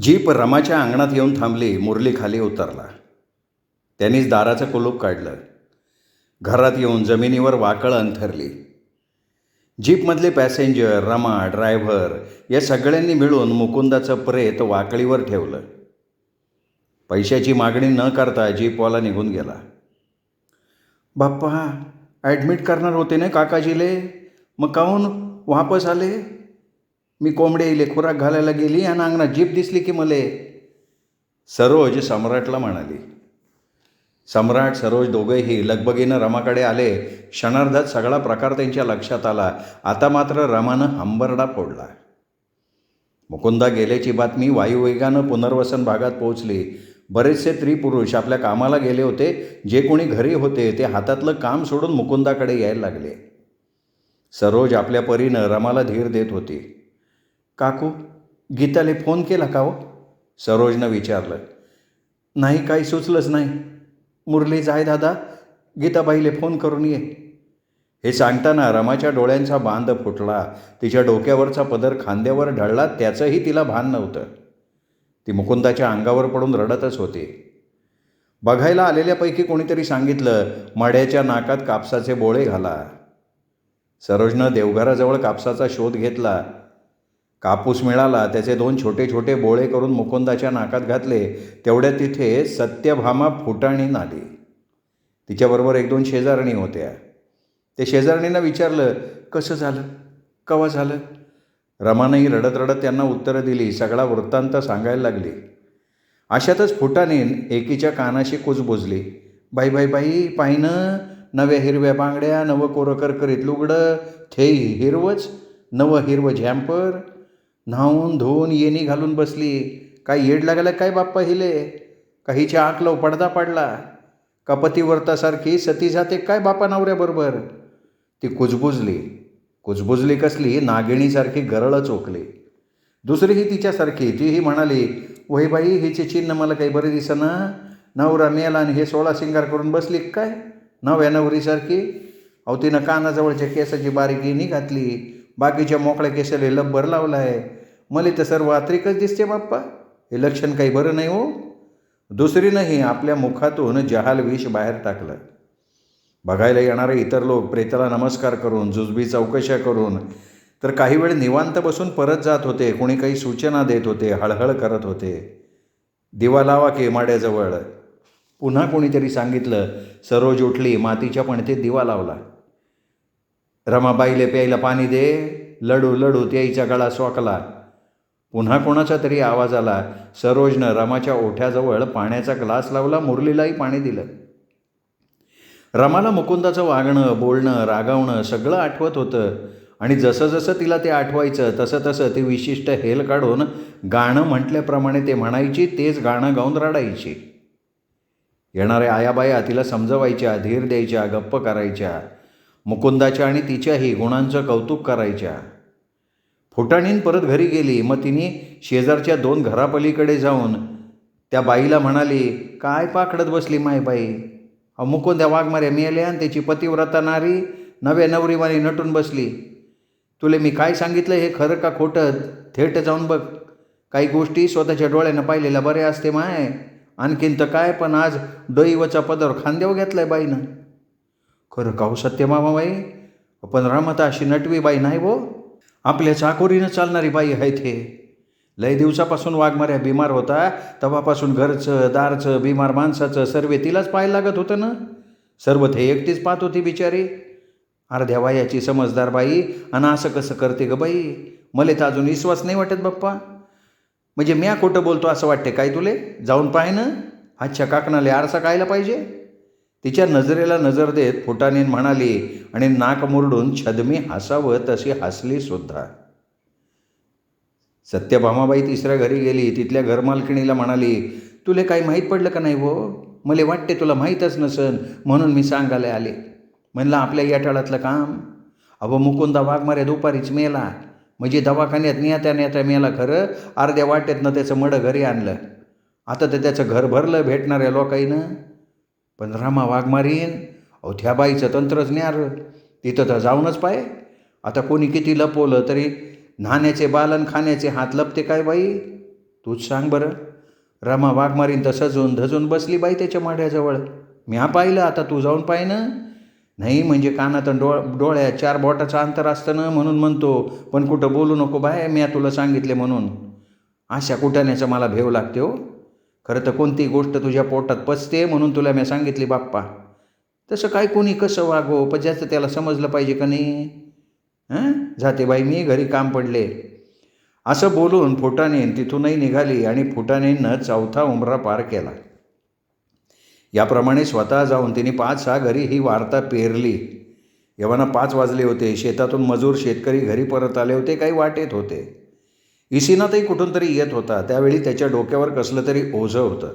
Jeep रमाच्या अंगणात येऊन थांबली मुरली खाली उतरला. त्यांनीच दाराचं कुलूप काढलं. घरात येऊन जमिनीवर वाकळ अंथरली. जीपमधले पॅसेंजर रमा ड्रायव्हर या सगळ्यांनी मिळून मुकुंदाचं प्रेत वाकळीवर ठेवलं. पैशाची मागणी न करता जीपवाला निघून गेला. बाप्पा ॲडमिट करणार होते ना काकाजीले? मग काहून वापस आले? मी कोंबडे खुराक घालायला गेली आणि अंगणात जीप दिसली की मले. सरोज सम्राटला म्हणाली सम्राट सरोज दोघेही लगबगीनं रमाकडे आले. क्षणार्धात सगळा प्रकार त्यांच्या लक्षात आला. आता मात्र रमानं हंबरडा फोडला. मुकुंदा गेल्याची बातमी वायुवेगानं पुनर्वसन भागात पोहोचली. बरेचसे त्रिपुरुष आपल्या कामाला गेले होते. जे कोणी घरी होते ते हातातलं काम सोडून मुकुंदाकडे यायला लागले. सरोज आपल्या परीनं रमाला धीर देत होती. काकू गीताले फोन केला का हो? सरोजनं विचारलं. नाही काही सुचलंच नाही. मुरली जाय दादा गीताबाईले फोन करून ये. हे सांगताना रमाच्या डोळ्यांचा बांध फुटला. तिच्या डोक्यावरचा पदर खांद्यावर ढळला त्याचंही तिला भान नव्हतं. ती मुकुंदाच्या अंगावर पडून रडतच होती. बघायला आलेल्यापैकी कोणीतरी सांगितलं मड्याच्या नाकात कापसाचे बोळे घाला. सरोजनं देवघराजवळ कापसाचा शोध घेतला. कापूस मिळाला त्याचे दोन छोटे छोटे बोळे करून मुकुंदाच्या नाकात घातले तेवढ्या तिथे सत्यभामा फुटाणीन आली तिच्याबरोबर एक दोन शेजारणी होत्या. ते शेजारणीनं विचारलं कसं झालं? कवा झालं? रमानंही रडत रडत त्यांना उत्तरं दिली सगळा वृत्तांत सांगायला लागली. अशातच फुटाणीन एकीच्या कानाशी कुजबुजली बाई बाई बाई पाहिनं नव्या हिरव्या बांगड्या नवं कोरं करकरीत लुगडं थे हिरवच नवं हिरवं झॅम्पर न्हावून धुवून येणी घालून बसली. काय येड लागला काय बाप्पा हिले? काहीच्या आकलव पडदा पडला. का पतिव्रतासारखी सती जाते काय बापा नवऱ्याबरोबर? ती कुजबुजली. कुजबुजली कसली? नागिणीसारखी गरळ चोकली. दुसरीही तिच्यासारखी. तीही म्हणाली वही बाई हिचे चिन्ह मला काही बरे दिसना. नवरा मेला आणि हे सोळा शिंगार करून बसली काय? नव्या नवरीसारखी? अहो तिनं कानाजवळच्या केसाची बारीकीनी घातली. बाकीच्या मोकळ्या केसाला लब्बर लावला आहे मला तर सर्व दिसते बाप्पा. हे लक्षण काही बरं नाही हो. दुसरीनंही आपल्या मुखातून जहाल विष बाहेर टाकलं. बघायला येणारे इतर लोक प्रेताला नमस्कार करून जुजबी चौकशा करून तर काही वेळ निवांत बसून परत जात होते. कोणी काही सूचना देत होते हळहळ करत होते. दिवा लावा की माड्याजवळ. पुन्हा कोणीतरी सांगितलं सरोज उठली मातीच्या पणतीत दिवा लावला. रमाबाईले प्यायला पाणी दे लडू लडू त्याईचा गळा सोकला. पुन्हा कोणाचा तरी आवाज आला. सरोजनं रमाच्या ओठ्याजवळ पाण्याचा ग्लास लावला मुरलीलाही पाणी दिलं. रमाला मुकुंदाचं वागणं बोलणं रागावणं सगळं आठवत होतं. आणि जसं जसं तिला ते आठवायचं तसं तसं ती विशिष्ट हेल काढून गाणं म्हटल्याप्रमाणे ते म्हणायची तेच गाणं गाऊन रडायची. येणाऱ्या आयाबाया तिला समजवायच्या धीर द्यायच्या गप्प करायच्या. मुकुंदाच्या आणि तिच्याही गुणांचं कौतुक करायच्या. फुटाणीन परत घरी गेली मग तिने शेजारच्या दोन घरापलीकडे जाऊन त्या बाईला म्हणाली काय पाकडत बसली माय बाई? अहो मुकुंद्या वाघमाऱ्या मिळाल्या आणि त्याची पतिव्रता नारी नव्या नवरीवाणी नटून बसली. तुले मी काय सांगितलं हे खरं का खोटं? थेट जाऊन बघ. काही गोष्टी स्वतःच्या डोळ्यानं पाहिलेल्या बऱ्या असते माय. आणखीन तर काय पण आज डोईवचा पदर खांद्यावर घेतलाय बाईनं. खरं का सत्यमामाबाई पण रमता अशी नटवी बाई नाही वो आपल्या चाकोरीनं चालणारी बाई आहे ते. लय दिवसापासून वाघमाऱ्या बिमार होता. तेव्हापासून घरचं दारचं बिमार माणसाचं सर्व तिलाच पाहायला लागत होतं ना. सर्व ते एकटीच पाहत होती बिचारी. अर्ध्या वायाची समजदार बाई आणि असं कसं करते ग बाई? मले तर अजून विश्वास नाही वाटत बाप्पा. म्हणजे म्या खोटं बोलतो असं वाटते काय तुले? जाऊन पाहे ना. आजच्या काकणाला आरसा कायला पाहिजे. तिच्या नजरेला नजर देत फुटाने म्हणाली आणि नाक मुरडून छदमी हसावं तशी हसली सुद्धा. सत्यभामाबाई तिसऱ्या घरी गेली. तिथल्या घरमालकिणीला म्हणाली तुले काही माहीत पडलं का नाही हो मले वाटते तुला माहीतच नसन म्हणून मी सांगायला आले. म्हणलं आपल्या याटाळातलं काम? अबो मुकुंदा वाघमारे दुपारीच मेला. म्हणजे दवाखान्यात नेत्या नेत्या मेला खरं? अर्ध्या वाटेतनं त्याचं मडं घरी आणलं. आता तर त्याचं घर भरलं भेटणाऱ्या लोकाईनं. पण रामा वाघमारीन अहो त्या बाईचं तंत्रच न्यार तिथं तर जाऊनच पाय. आता कोणी किती लपवलं तरी न्हाण्याचे बालन खाण्याचे हात लपते काय बाई? तूच सांग बरं. रमा वाघ मारीन तसं झोन धजून बसली बाई त्याच्या माढ्याजवळ मी हा पाहिलं आता तू जाऊन पाय ना. नाही म्हणजे कानात डोळ डोळ्यात चार बोटाचं अंतर असतं ना म्हणून म्हणतो पण कुठं बोलू नको बाय मी तुला सांगितले म्हणून. अशा कुठाण्याचं मला भेव लागते हो. खरं तर कोणती गोष्ट तुझ्या पोटात पचते म्हणून तुला मी सांगितली बाप्पा. तसं काय कोणी कसं वागो पण जास्त त्याला समजलं पाहिजे का नाही? हां? जाते बाई मी घरी काम पडले. असं बोलून फुटानेन तिथूनही निघाली आणि फुटानेनं चौथा उमरा पार केला. याप्रमाणे स्वतः जाऊन तिने पाच सहा घरी ही वार्ता पेरली. यवाना पाच वाजले होते. शेतातून मजूर शेतकरी घरी परत आले होते काही वाटेत होते. इसिनातही कुठून तरी येत होता. त्यावेळी त्याच्या डोक्यावर कसलं तरी ओझं होतं.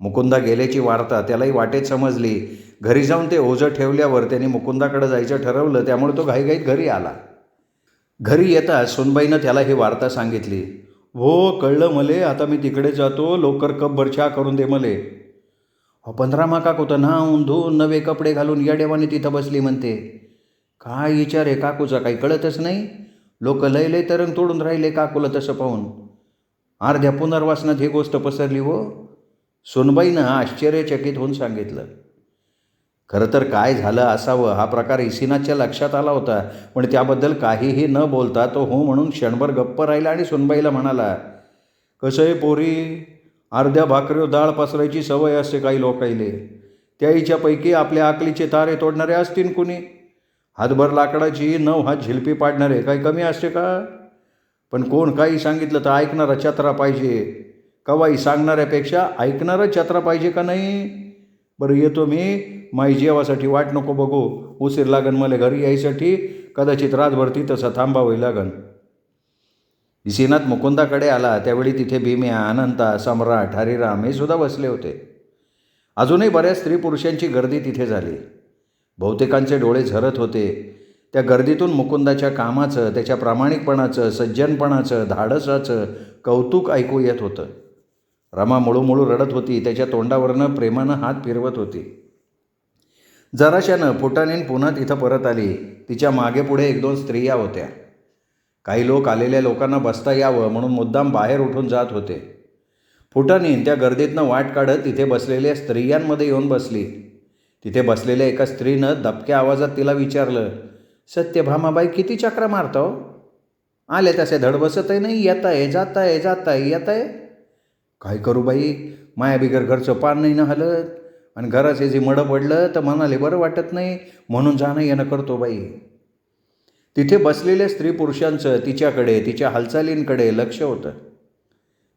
मुकुंदा गेल्याची वार्ता त्यालाही वाटेत समजली. घरी जाऊन ते ओझं ठेवल्यावर त्याने मुकुंदाकडे जायचं ठरवलं. त्यामुळे तो घाईघाईत घरी आला. घरी येता सुनबाईनं त्याला ही वार्ता सांगितली. हो कळलं मले. आता मी तिकडे जातो. लवकर कप चहा करून दे मले. हो पंधरा माका होतं ना धुवून नवे कपडे घालून येडेवाने तिथं बसली म्हणते. काय विचार आहे काकूचा? काही कळतच नाही. लोक लय लय तरंग तोडून राहिले काकूला तसं पाहून. अर्ध्या पुनर्वासनात ही गोष्ट पसरली हो. सोनबाईनं आश्चर्यचकित होऊन सांगितलं. खरं तर काय झालं असावं हा प्रकार इसिनाच्या लक्षात आला होता पण त्याबद्दल काहीही न बोलता तो हो म्हणून क्षणभर गप्प राहिला आणि सोनबाईला म्हणाला कसं आहे पोरी? अर्ध्या भाकरीवर डाळ पसरायची सवय असते काही लोकाईले. त्याईच्यापैकी आपल्या आकलीचे तारे तोडणारे असतील कुणी? हातभर लाकडाची नऊ हात झिलपी पाडणारे काही कमी असते का? पण कोण काही सांगितलं तर ऐकणारा चत्रा पाहिजे. कवाई सांगणाऱ्यापेक्षा ऐकणारा चत्रा पाहिजे का नाही? बरं येतो मी. माई जेवासाठी वाट नको बघू. उशीर लागन मला घरी यायसाठी. कदाचित रातभर तसं थांबावं लागन. इसिनाथ मुकुंदाकडे आला. त्यावेळी तिथे भीम्या अनंता सम्राट हरिराम हे सुद्धा बसले होते. अजूनही बऱ्याच स्त्री पुरुषांची गर्दी तिथे झाली. बहुतेकांचे डोळे झरत होते. त्या गर्दीतून मुकुंदाच्या कामाचं त्याच्या प्रामाणिकपणाचं सज्जनपणाचं धाडसाचं कौतुक ऐकू येत होतं. रमा मुळूमुळू रडत होती त्याच्या तोंडावरनं प्रेमानं हात फिरवत होती. जराशानं फुटानीन पुन्हा तिथं परत आली. तिच्यामागे पुढे एक दोन स्त्रिया होत्या. काही लोक आलेल्या लोकांना बसता यावं म्हणून मुद्दाम बाहेर उठून जात होते. फुटानीन त्या गर्दीतनं वाट काढत तिथे बसलेल्या स्त्रियांमध्ये येऊन बसली. तिथे बसलेल्या एका स्त्रीनं दबक्या आवाजात तिला विचारलं सत्यभामाबाई किती चक्रा मारतो आले तसे धड बसतही नाही येत आहे जात आहे जात आहे येत आहे काय करू बाई माया बिगर घरचं पान नाही ना हलत आणि घराचे जे मडं पडलं तर मनाले बरं वाटत नाही म्हणून जाणं येणं करतो बाई. तिथे बसलेल्या स्त्री पुरुषांचं तिच्याकडे तिच्या हालचालींकडे लक्ष होतं.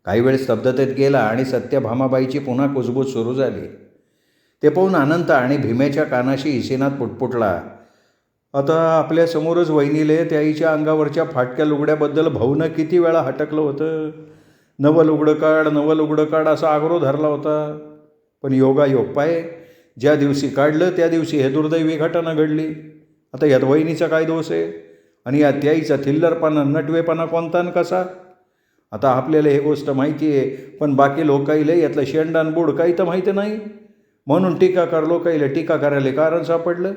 काही वेळ स्तब्धतेत गेला आणि सत्यभामाबाईची पुन्हा कुजबूज सुरू झाली. ते पाहून अनंत आणि भीमेच्या कानाशी इसिनात पुटपुटला. आता आपल्यासमोरच वहिनीले त्याईच्या अंगावरच्या फाटक्या लुगड्याबद्दल भाऊनं किती वेळा हटकलं होतं. नवं लुगडं काढ नवं लुगडं काढ असा आग्रह धरला होता. पण योगा योग पाय ज्या दिवशी काढलं त्या दिवशी हे दुर्दैवी घटना घडली. आता यात वहिनीचा काय दोष आहे? आणि या त्याईचा थिल्लरपणा नटवेपणा कोणता न कसा? आता आपल्याला हे गोष्ट माहिती आहे पण बाकी लोकाईले यातलं शेंडान बुड काही तर माहिती नाही. म्हणून टीकाकार लोकाईले टीका करायला कारण सापडलं?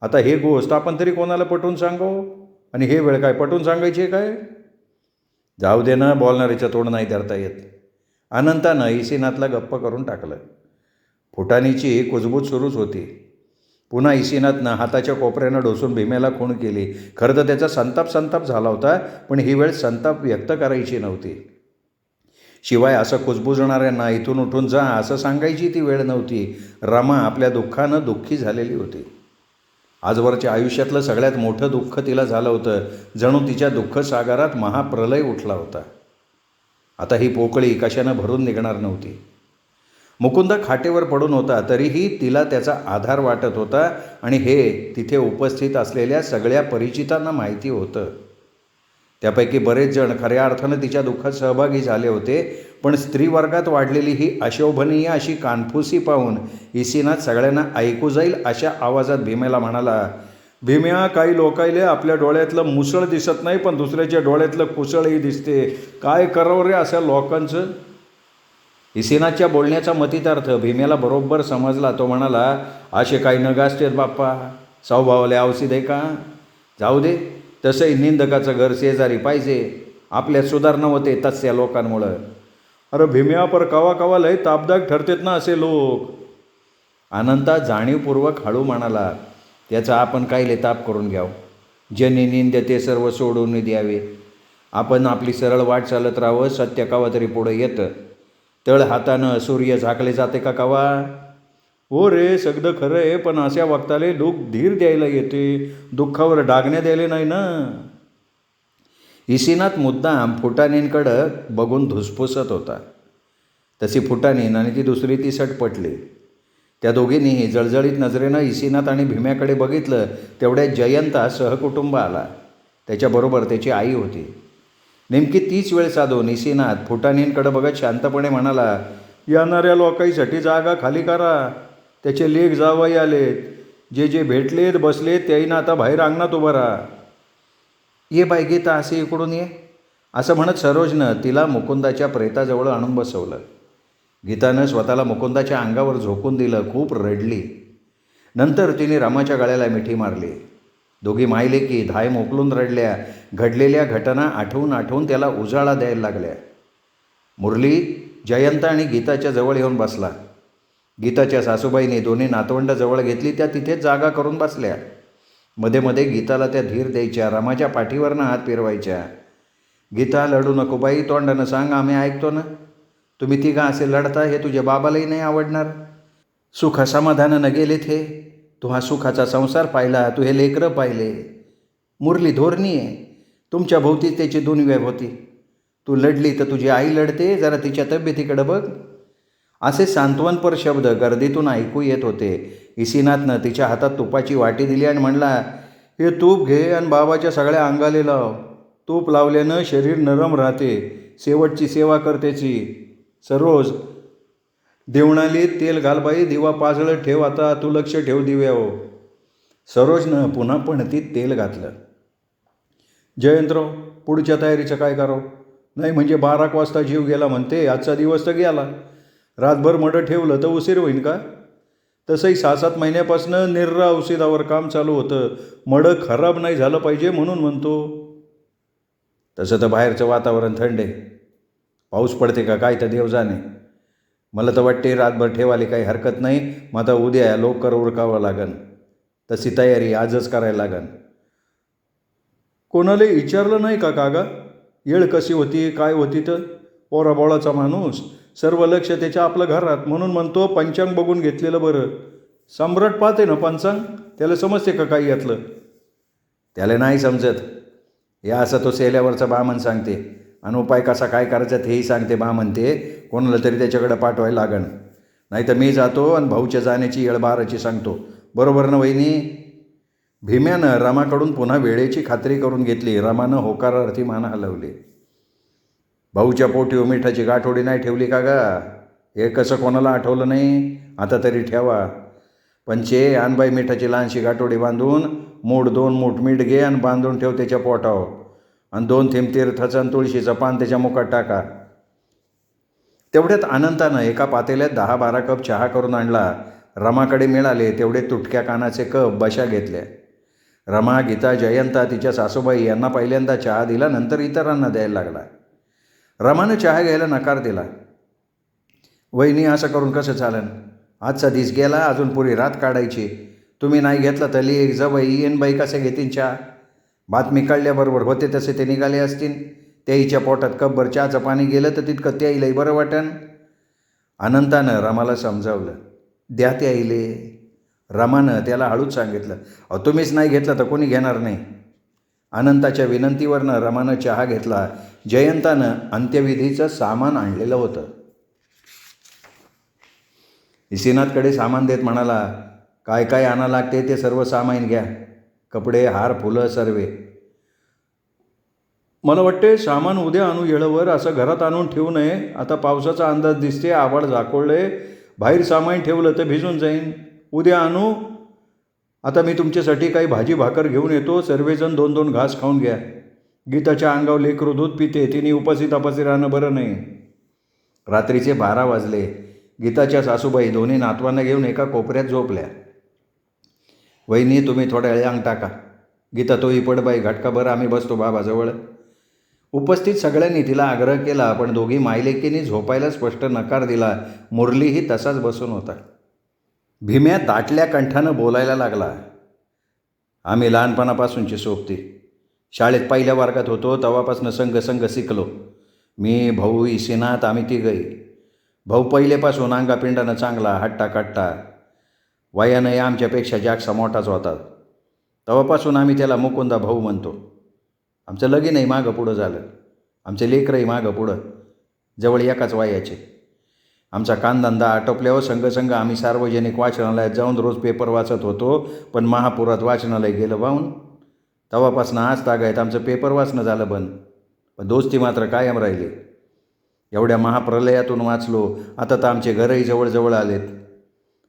आता हे गोष्ट आपण तरी कोणाला पटवून सांगो आणि हे वेळ काय पटवून सांगायची आहे काय? जाऊ दे ना बोलणाऱ्याच्या तोंड नाही धरता येत. अनंतानं इसिनाथला गप्प करून टाकलं. फुटानीची कुजबूज सुरूच होती. पुन्हा इसिनाथनं हाताच्या कोपऱ्यानं डोसून भीमेला खूण केली. खरं तर त्याचा संताप संताप झाला होता पण ही वेळ संताप व्यक्त करायची नव्हती. शिवाय असं कुजबुजणाऱ्यांना इथून उठून जा असं सांगायची ती वेळ नव्हती. रमा आपल्या दुःखानं दुःखी झालेली होती. आजवरच्या आयुष्यातलं सगळ्यात मोठं दुःख तिला झालं होतं. जणू तिच्या दुःखसागरात महाप्रलय उठला होता. आता ही पोकळी कशानं भरून निघणार नव्हती? मुकुंद खाटेवर पडून होता तरीही तिला त्याचा आधार वाटत होता आणि हे तिथे उपस्थित असलेल्या सगळ्या परिचितांना माहिती होतं. त्यापैकी बरेच जण खऱ्या अर्थानं तिच्या दुःखात सहभागी झाले होते पण स्त्री वर्गात वाढलेली ही अशोभनीय अशी कानफुसी पाहून इसिनाथ सगळ्यांना ऐकू जाईल अशा आवाजात भीमेला म्हणाला भीम्या काही लोकायले आपल्या डोळ्यातलं मुसळ दिसत नाही पण दुसऱ्याच्या डोळ्यातलं कुसळही दिसते. काय करावं रे अशा लोकांचं? इसिनाथच्या बोलण्याचा मतितार्थ भीमेला बरोबर समजला. तो म्हणाला असे काही नग असतेत बाप्पा साऊभावाले औषध आहे का? जाऊ दे. तसंही निंदकाचं घर शेजारी पाहिजे. आपल्या सुधारणा होते तस्या लोकांमुळं. अरे भीम्या पर कवा कवा लय तापदाग ठरतेत ना असे लोक. अनंता जाणीवपूर्वक हळू म्हणाला त्याचा आपण कायले ताप करून घ्याव. ज्यांनी निंद ते सर्व सोडून द्यावे. आपण आपली सरळ वाट चालत राहावं सत्य कवा तरी पुढं येतं. तळ हातानं सूर्य झाकले जाते का कवा? हो रे सगळं खरं आहे पण अशा वक्ताले लोक धीर द्यायला येते दुःखावर डागण्या द्यायला नाही ना. इसिनात मुद्दाम फुटाणींकडं बघून धुसफुसत होता. तशी फुटाणीन आणि ती दुसरी ती सटपटली त्या दोघींनीही जळजळीत नजरेनं इसिनाथ आणि भीम्याकडे बघितलं तेवढ्या जयंता सहकुटुंब आला. त्याच्याबरोबर त्याची आई होती. नेमकी तीच वेळ साधून इसिनाथ फुटाणींकडे बघत शांतपणे म्हणाला येणाऱ्या लोकांसाठी जागा खाली करा. त्याचे लेख जावई आलेत. जे जे भेटलेत बसलेत त्याईनं आता बाहेर अंगणात उभं राहा. ये बाय गीता असे इकडून ये. असं म्हणत सरोजनं तिला मुकुंदाच्या प्रेताजवळ आणून बसवलं. गीतानं स्वतःला मुकुंदाच्या अंगावर झोकून दिलं खूप रडली. नंतर तिने रामाच्या गळ्याला मिठी मारली. दोघी मायले की धाय मोकलून रडल्या. घडलेल्या घटना आठवून आठवून त्याला उजाळा द्यायला लागल्या. मुरली जयंत आणि गीताच्या जवळ येऊन बसला. गीताच्या सासूबाईने दोन्ही नातवंड जवळ घेतली त्या तिथेच जागा करून बसल्या. मध्ये मध्ये गीताला त्या धीर द्यायच्या रामाच्या पाठीवरनं हात फिरवायच्या. गीता लढू नको बाई तोंडानं सांग आम्ही ऐकतो ना. तुम्ही तिघा असे लढता हे तुझ्या बाबालाही नाही आवडणार. सुख समाधानानं गेलेत हे. तू हा सुखाचा संसार पाहिला तू हे लेकरं पाहिले. मुरली धोरणी आहे. तुमच्या भोवती त्याची दोन वेब होती तू लढली तर तुझी आई लढते जरा तिच्या तब्येतीकडं बघ. असे सांत्वनपर शब्द गर्दीतून ऐकू येत होते. इसिनाथनं तिच्या हातात तुपाची वाटी दिली आणि म्हणला हे तूप घे आणि बाबाच्या सगळ्या अंगाले लाव. तूप लावल्यानं शरीर नरम राहते. शेवटची सेवा करतेची. सरोज देवणाली तेल घालबाई दिवा पाजळं ठेव आता तू लक्ष ठेव दिव्याओ सरोजनं पुन्हा पणतीत तेल घातलं. जयंतराव पुढच्या तयारीचं काय करावं नाही म्हणजे बाराक वाजता जीव गेला म्हणते आजचा दिवस तर गेला. रातभर मडं ठेवलं तर उशीर होईन का? तसंही सहा सात महिन्यापासून निर्रा औषधावर काम चालू होतं. मडं खराब नाही झालं पाहिजे म्हणून म्हणतो. तसं तर बाहेरचं वातावरण थंड आहे. पाऊस पडते का? काय तर देव जाणे मला तर वाटते रातभर ठेवाली काही हरकत नाही. मग आता उद्या लवकर उरकावं लागन. तशी तयारी आजच करायला लागन. कोणाला विचारलं नाही का कागा? येळ कशी होती? काय होती तर? पोराबोळाचा माणूस. सर्व लक्ष त्याच्या आपलं घरात. म्हणून म्हणतो पंचांग बघून घेतलेलं बरं. सम्राट पाहते ना पंचांग? त्याला समजते का काही यातलं? त्याला नाही समजत. या असं तो सेल्यावरचा बामन सांगते. आणि उपाय कसा काय करायचा तेही सांगते बा म्हणते कोणाला तरी त्याच्याकडे पाठवायला लागण नाही तर मी जातो आणि भाऊच्या जाण्याची येळबाराची सांगतो. बरोबर ना वहिनी? भीम्यानं रामाकडून पुन्हा वेळेची खात्री करून घेतली. रामानं होकारार्थी मान हलवली. भाऊच्या पोटी मिठाची गाठोडी नाही ठेवली का गा? हे कसं कोणाला आठवलं नाही? आता तरी ठेवा. पंचे आणबाई मिठाची लहानशी गाठोडी बांधून मूठ दोन मूठ मीठ घे आणि बांधून ठेव त्याच्या पोटावर. आणि दोन थेंब तीर्थाचं आणि तुळशीचं पान त्याच्या मुखात टाका. तेवढ्यात अनंतानं एका पातेल्यात दहा बारा कप चहा करून आणला. रमाकडे मिळाले तेवढे तुटक्या कानाचे कप बशा घेतल्या. रमा गीता जयंता तिच्या सासूबाई यांना पहिल्यांदा चहा दिला नंतर इतरांना द्यायला लागला. रमानं चहा घ्यायला नकार दिला. वहिनी असं करून कसं चालन? आजचा दिस गेला अजून पुरी रात काढायची. तुम्ही नाही घेतला तर एक जवई येन बाई कसे घेतीन चहा? बातमी कळल्याबरोबर होते तसे ते निघाले असतील. त्याईच्या पोटात कपभर चहाचं पाणी गेलं तर तितकं त्याईलाही बरं वाटन. अनंतानं रमाला समजावलं. द्या ते आईले. रमानं त्याला हळूच सांगितलं. अहो तुम्हीच नाही घेतलं तर कोणी घेणार नाही. अनंताच्या विनंतीवरनं रमानं चहा घेतला. जयंतानं अंत्यविधीचं सामान आणलेलं होतं. इसिनाथकडे सामान देत म्हणाला काय काय आणा लागते ते सर्व सामान घ्या. कपडे हार फुलं सर्वे. मला वाटते सामान उद्या आणू येळवर असं घरात आणून ठेवू नये. आता पावसाचा अंदाज दिसते आवड झाकोळले बाहेर सामान ठेवलं तर भिजून जाईन. उद्या आणू आता मी तुमच्यासाठी काही भाजी भाकर घेऊन येतो. सर्वजण दोन दोन घास खाऊन घ्या. गीताच्या अंगावर लेकरू दूध पिते. तिने उपासी तपासी राहणं बरं नाही. रात्रीचे बारा वाजले. गीताच्या सासूबाई दोन्ही नातवांना घेऊन एका कोपऱ्यात झोपल्या. वहिनी तुम्ही थोड्या वेळ अंग टाका. गीता तोही पडबाई घटका बरं आम्ही बसतो बाबाजवळ. उपस्थित सगळ्यांनी तिला आग्रह केला. पण दोघी मायलेकीने झोपायला स्पष्ट नकार दिला. मुरलीही तसाच बसून होता. भीम्या दाटल्या कंठानं बोलायला लागला. आम्ही लहानपणापासूनची सोबती. शाळेत पहिल्या वर्गात होतो तेव्हापासून संघ संघ शिकलो. मी भाऊ इसिनाथ आम्ही तिघही. भाऊ पहिलेपासून अंगापिंडानं चांगला हट्टा कट्टा वयानंही आमच्यापेक्षा जागसा मोठाच होता. तेव्हापासून आम्ही त्याला मुकुंदा भाऊ म्हणतो. आमचं लगीनही मागं पुढं झालं. आमचे लेकरंही मागं पुढं. जवळ एकाच वयाचे. आमचा कानधंदा आटोपल्यावर संघसंघ आम्ही सार्वजनिक वाचनालयात जाऊन रोज पेपर वाचत होतो पण महापुरात वाचनालय गेलं वाहून तेव्हापासून आज तागायत आमचं पेपर वाचणं झालं बंद. पण दोस्ती मात्र कायम राहिली. एवढ्या महाप्रलयातून वाचलो आता तर आमचे घरही जवळजवळ आलेत.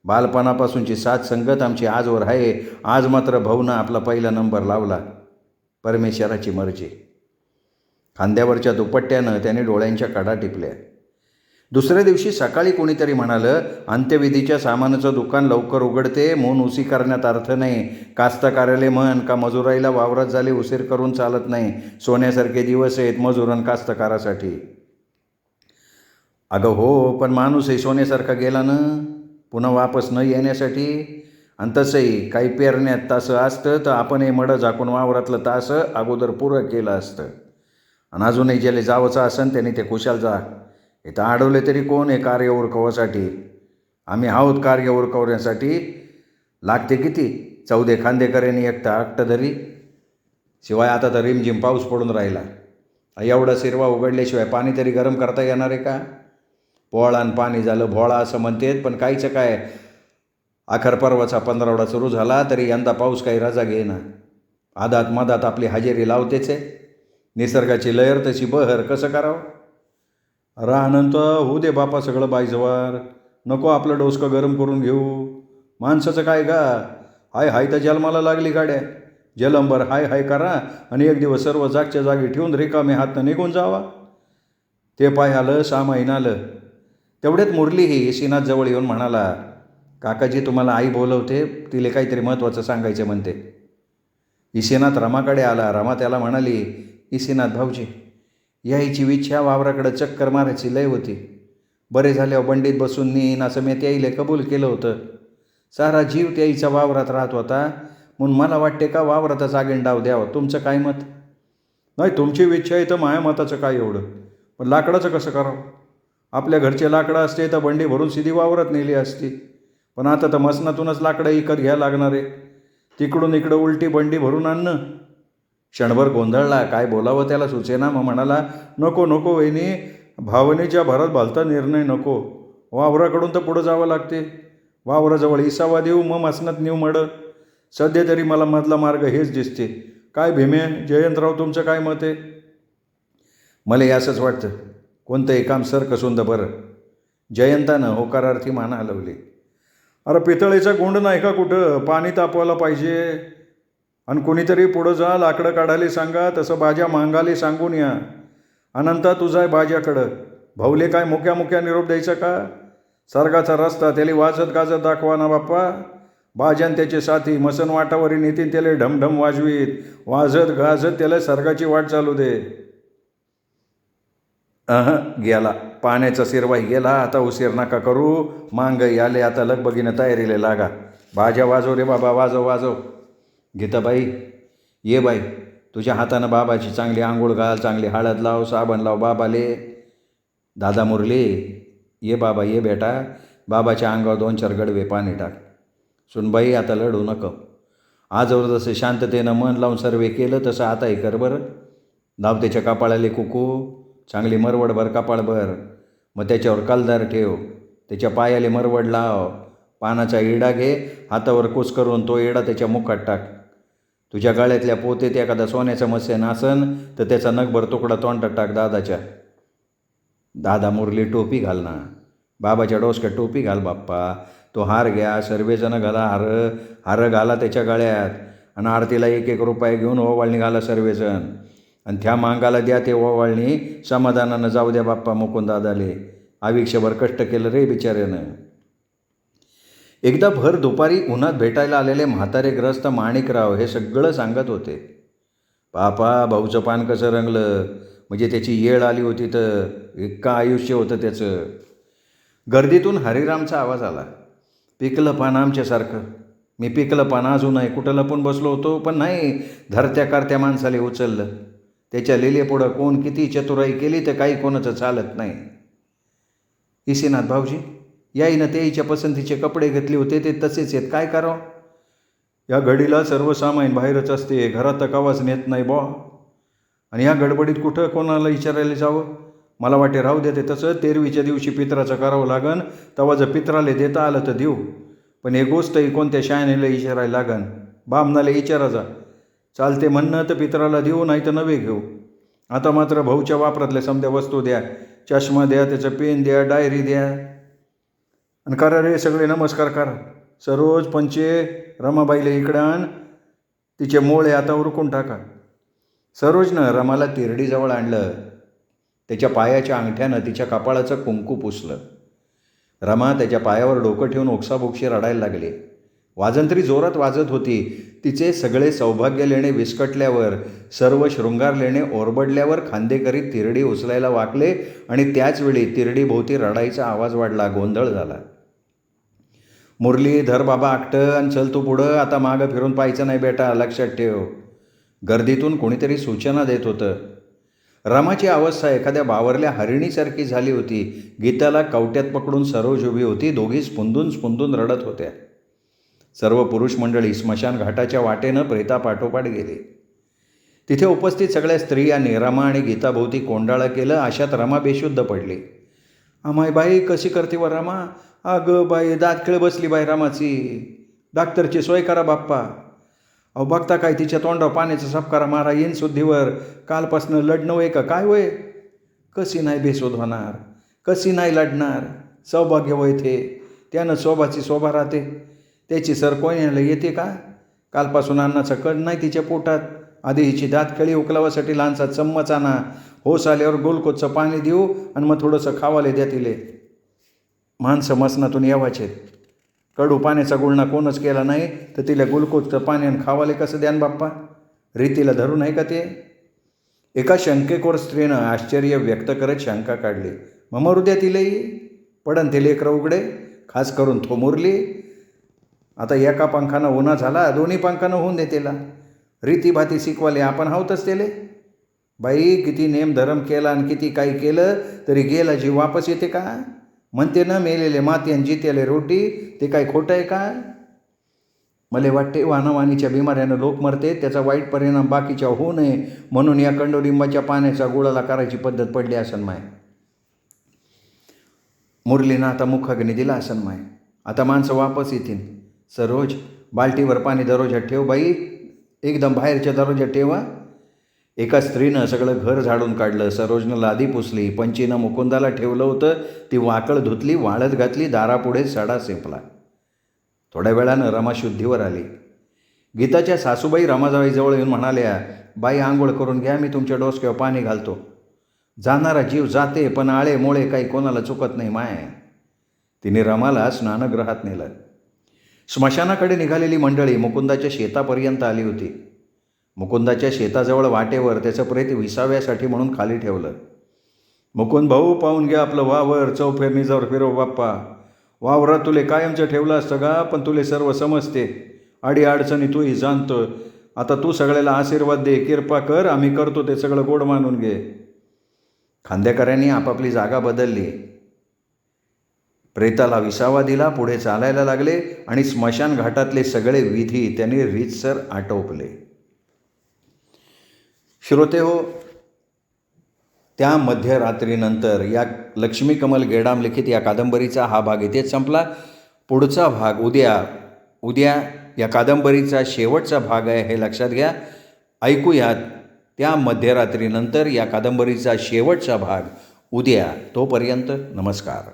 बालपणापासूनची साथ संगत आमची आजवर आहे आज मात्र भाऊनं आपला पहिला नंबर लावला परमेश्वराची मर्जी. खांद्यावरच्या दुपट्ट्यानं त्याने डोळ्यांच्या कडा टिपल्या. दुसऱ्या दिवशी सकाळी कोणीतरी म्हणालं अंत्यविधीच्या सामानाचं दुकान लवकर उघडते मोन उसी करण्यात अर्थ नाही. कास्तकाराले म्हण का मजुराईला वावरात झाले उशीर करून चालत नाही. सोन्यासारखे दिवस आहेत मजुरन कास्तकारासाठी. अगं हो पण माणूसही सोन्यासारखा गेला ना. पुन्हा वापस न येण्यासाठी? आणि तसंही काही पेरण्यात तासं असतं तर आपणही मडं झाकून वावरातलं तासं अगोदर पुरं केलं असतं. आणि अजूनही ज्याला जावंचं असन त्याने ते कुशाल जा. इथं अडवले तरी कोण आहे कार्य उरकवासाठी आम्ही आहोत कार्य उरकवण्यासाठी लागते किती? चौदे खांदेकऱ्यांनी एकटा अट्ट धरी शिवाय आता तर रिमझिम पाऊस पडून राहिला. एवढा शिरवा उघडल्याशिवाय पाणी तरी गरम करता येणार आहे का? पोळान पाणी झालं भोळा असं म्हणतेत पण काहीचं काय? अखर पर्वाचा पंधरावडा सुरू झाला तरी यंदा पाऊस काही रजा घेईना. आदात मधात आपली हजेरी लावतेच आहे. निसर्गाची लहर तशी बहर कसं करावं? राहणंतर होऊ दे बापा सगळं बायजवार नको आपलं डोसकं गरम करून घेऊ. माणसाचं काय गा? हाय हाय तर जन्माला लागली गाड्या. जलंबर हाय हाय करा आणि एक दिवस सर्व जागच्या जागी ठेवून रिकामे हातनं निघून जावा. ते पाय आलं सहा महिना आलं. तेवढ्यात मुरलीही सिनाथजवळ जवळ येऊन म्हणाला काकाजी तुम्हाला आई बोलवते तिले काहीतरी महत्त्वाचं सांगायचं म्हणते. इसेनाथ रमाकडे आला. रमा त्याला म्हणाली इसेनाथ भाऊजी यायची इच्छा वावराकडं चक्कर मारायची लय होती. बरे झाल्यावर बंडीत बसून नेईन असं मी त्याईले कबूल केलं होतं. सारा जीव त्याईचा वावरात राहत होता. म्हणून मला वाटते का वावरातच आगेन डाव द्यावं. तुमचं काय मत? नाही तुमची इच्छा आहे तर माया मताचं काय एवढं? पण लाकडाचं कसं करावं? आपल्या घरचे लाकडं असते तर बंडी भरून सिधी वावरात नेली असती. पण आता तर मसनातूनच लाकडं इकत घ्यायला लागणार. आहे तिकडून इकडं उलटी बंडी भरून आणणं. क्षणभर गोंधळला काय बोलावं त्याला सुचेना मग म्हणाला नको नको वहिनी भावनेच्या भरात भालता निर्णय नको. वावराकडून तर पुढं जावं लागते. वावराजवळ इसावा देऊ मग मसनात नेऊ मड. सध्या तरी मला मधला मार्ग हेच दिसते. काय भीमे जयंतराव तुमचं काय मत आहे? मला असंच वाटतं. कोणतंही काम सर कसून द बरं. जयंतानं होकारार्थी मान हलवली. अरे पितळेचा गुंड नाही का कुठं? पाणी तापवायला पाहिजे. आणि कोणीतरी पुढं जा लाकडं काढायला सांगा तसं बाज्या मांगाले सांगून या. अनंता तुझा आहे बाज्याकडं. भाऊले काय मुक्या मुक्या निरोप द्यायचा का? सर्गाचा रस्ता त्याला वाजत गाजत दाखवा ना बाप्पा. बाजान त्याचे साथी मसन वाटावरील नेतीन त्याला ढमढम वाजवीत. वाजत गाजत त्याला सर्गाची वाट चालू दे. अह गेला. पाण्याचा शिरवाई गेला. आता उशीर नका करू. मांग आले आता लगबगीनं तयारीला लागा. भाज्या वाजव रे बाबा वाजव वाजव. गीताबाई ये बाई. तुझ्या हातानं बाबाची चांगली आंघोळ घाल चांगली हळद लाव साबण लाव बाबाले. दादा मुरली. ये बाबा ये बेटा. बाबाच्या अंगावर दोन चार गडवे पाणी टाक. सुनबाई आता लढू नको. आजवर जसं शांततेनं मन लावून सर्वे केलं तसं आताही कर बरं. धावतेच्या कपाळाले कुकू. चांगली मरवड भर कपाळ भर. मग त्याच्यावर कलदार ठेव. त्याच्या पायाले मरवड लाव. पानाचा इडा घे. हातावर कुस करून तो इडा त्याच्या मुखात टाक. तुझ्या गळ्यातल्या पोतेत एखादा सोन्याचा मत्स्य नासन तर त्याचा नगभर तुकडा तोंडात टाक दादाच्या. दादा मुरली टोपी घाल ना बाबाच्या डोसक्यात टोपी घाल बाप्पा. तो हार घ्या सर्वेजणं घाला हार हार घाला त्याच्या गळ्यात. आणि आरतीला एक एक रुपये घेऊन ओवाळणी घाला सर्वेजण. आणि त्या मांगाला द्या ते ओवाळणी समाधानानं जाऊ द्या बाप्पा मुकुंद दादाले. आयुष्यभर कष्ट केलं रे बिचाऱ्यानं. एकदा भर दुपारी उन्हात भेटायला आलेले म्हातारे ग्रस्त माणिकराव हे सगळं सांगत होते. पापा भाऊचं पान कसं रंगलं? म्हणजे त्याची येळ आली होती तर इतकं आयुष्य होतं त्याचं. गर्दीतून हरिरामचा आवाज आला. पिकलं पान आमच्यासारखं. मी पिकलं पान अजून आहे कुठं लपून बसलो होतो पण नाही. धरत्या करत्या माणसाले उचललं. त्याच्या लिलेपुढं कोण किती चतुराई केली तर काही कोणाचं चालत नाही. इसीनाथ भाऊजी याईनं तेईच्या पसंतीचे कपडे घेतले होते ते तसेच आहेत. काय करावं या घडीला सर्वसामान बाहेरच असते घरात तकावाच नेत नाही बॉ आणि या गडबडीत कुठं कोणाला विचारायला जावं? मला वाटे राहू देते तसं. तेरवीच्या दिवशी पित्राचं करावं लागन तेव्हा जर पित्राला देता आलं तर देऊ. पण हे गोष्टही कोणत्या शायनेला विचारायला लागन? बामनाला विचारा जा. चालते म्हणणं तर पित्राला देऊ नाही तर नवे घेऊ. आता मात्र भाऊच्या वापरातल्या समध्या वस्तू द्या. चष्मा द्या त्याचं पेन द्या डायरी द्या. आणि करा रे सगळे नमस्कार करा. सरोज पंचे रमाबाईले इकडं तिचे मोळे आता उरकून टाका. सरोजनं रमाला तिरडीजवळ आणलं. त्याच्या पायाच्या अंगठ्यानं तिच्या कपाळाचं कुंकू पुसलं. रमा त्याच्या पायावर डोकं ठेवून ओक्साबोक्शी रडायला लागले. वाजंत्री जोरात वाजत होती. तिचे सगळे सौभाग्य लेणे विस्कटल्यावर सर्व शृंगार लेणे ओरबडल्यावर खांदेकरी तिरडी उचलायला वाकले आणि त्याचवेळी तिरडीभोवती रडाईचा आवाज वाढला गोंधळ झाला. मुरली धर बाबा आकटं आणि चल तू पुढं आता मागं फिरून पाहायचं नाही बेटा लक्षात ठेव. गर्दीतून कोणीतरी सूचना देत होतं. रमाची अवस्था एखाद्या बावरल्या हरिणीसारखी झाली होती. गीताला कवट्यात पकडून सरोज उभी होती दोघी स्पुंदून स्पुंदून रडत होत्या. सर्व पुरुष मंडळी स्मशान घाटाच्या वाटेनं प्रेतापाठोपाठ गेले. तिथे उपस्थित सगळ्या स्त्रियांनी रमा आणि गीताभोवती कोंडाळं केलं अशात रमा बेशुद्ध पडली. अमाय बाई कशी करते व रमा? अगं बाई दात खेळ बसली बाई रामाची. डाक्टरची सोय करा बाप्पा. अहो बघता काय तिच्या तोंडावर पाण्याचा सपकारा मारा येईन शुद्धीवर. कालपासनं लढणं वय का? काय वय कशी नाही बेशोध होणार? कशी नाही लढणार? सौभाग्य वय ते. त्यानं शोभाची शोभा राहते. त्याची सर कोणाला येते का? कालपासून अन्नाचं कड नाही तिच्या पोटात. आधी हिची दात कळी उकलावासाठी लहानसा चम्मच आणा. होस आल्यावर गोलकोचं पाणी देऊ आणि मग थोडंसं खावाले द्या तिले. माणसं समसनातून येवाचे कडू पाण्याचा गुळणा कोणच केला नाही तर तिला गुलकोजचं पाणी आणि खावाले कसं द्यान बाप्पा? रीतीला धरून आहे का ते? एका शंकेकोर स्त्रीनं आश्चर्य व्यक्त करत शंका काढली. मग मरू द्या तिलाही पडन ते लेकरं उघडे. खास करून थोमुरली आता एका पंखानं उन्हा झाला दोन्ही पंखानं होऊन दे तिला रीतीभाती शिकवाले आपण हावतच तेले बाई किती नेम धरम केला आणि किती काही केलं तरी गेला जीव वापस येते का? म्हणते ना मेलेले माती आणि जितेले रोटी ते काय खोटं आहे का मला वाटते वानवानीच्या बिमाऱ्यानं लोक मरते त्याचा वाईट परिणाम बाकीच्या होऊ नये म्हणून या कंडोलिंबाच्या पाण्याचा गुळाला करायची पद्धत पडली असन माय. मुरलीनं आता मुखाग्नी दिला असन माय. आता माणसं वापस येतील. सरोज बाल्टीवर पाणी दरोज्यात ठेव बाई. एकदम बाहेरच्या दरोज्यात ठेवा. एका स्त्रीनं सगळं घर झाडून काढलं सरोजनं लादी पुसली पंचीनं मुकुंदाला ठेवलं होतं ती वाकळ धुतली वाळत घातली दारापुढे सडा सेपला. थोड्या वेळानं रमा शुद्धीवर आली. गीताच्या सासूबाई रमाजाईजवळ येऊन म्हणाल्या बाई आंघोळ करून घ्या मी तुमच्या डोसक्यावर पाणी घालतो. जाणारा जीव जाते पण आळे मोळे काही कोणाला चुकत नाही माय. तिने रमाला स्नानगृहात नेलं. स्मशानाकडे निघालेली मंडळी मुकुंदाच्या शेतापर्यंत आली होती. मुकुंदाच्या शेताजवळ वाटेवर त्याचं प्रेत विसाव्यासाठी म्हणून खाली ठेवलं. मुकुंद भाऊ पाहून घ्या आपलं वावर चौफेरणीजवळ फिरव बाप्पा. वावरात तुले कायमचं ठेवलं असतं का? पण तुले सर्व समजते. अडी अडचणी तूही जाणतो. आता तू सगळ्याला आशीर्वाद दे किरपा कर आम्ही करतो ते सगळं गोड मानून घे. खांदेकरांनी आपापली जागा बदलली. प्रेताला विसावा दिला पुढे चालायला लागले आणि स्मशान घाटातले सगळे विधी त्यांनी रीतसर आटोपले. श्रोते हो त्या मध्यरात्रीनंतर या लक्ष्मी कमल गेडाम लिखित या कादंबरीचा हा भाग इथेच संपला. पुढचा भाग उद्या उद्या या कादंबरीचा शेवटचा भाग आहे हे लक्षात घ्या. ऐकूयात त्या मध्यरात्रीनंतर या कादंबरीचा शेवटचा भाग उद्या तोपर्यंत नमस्कार.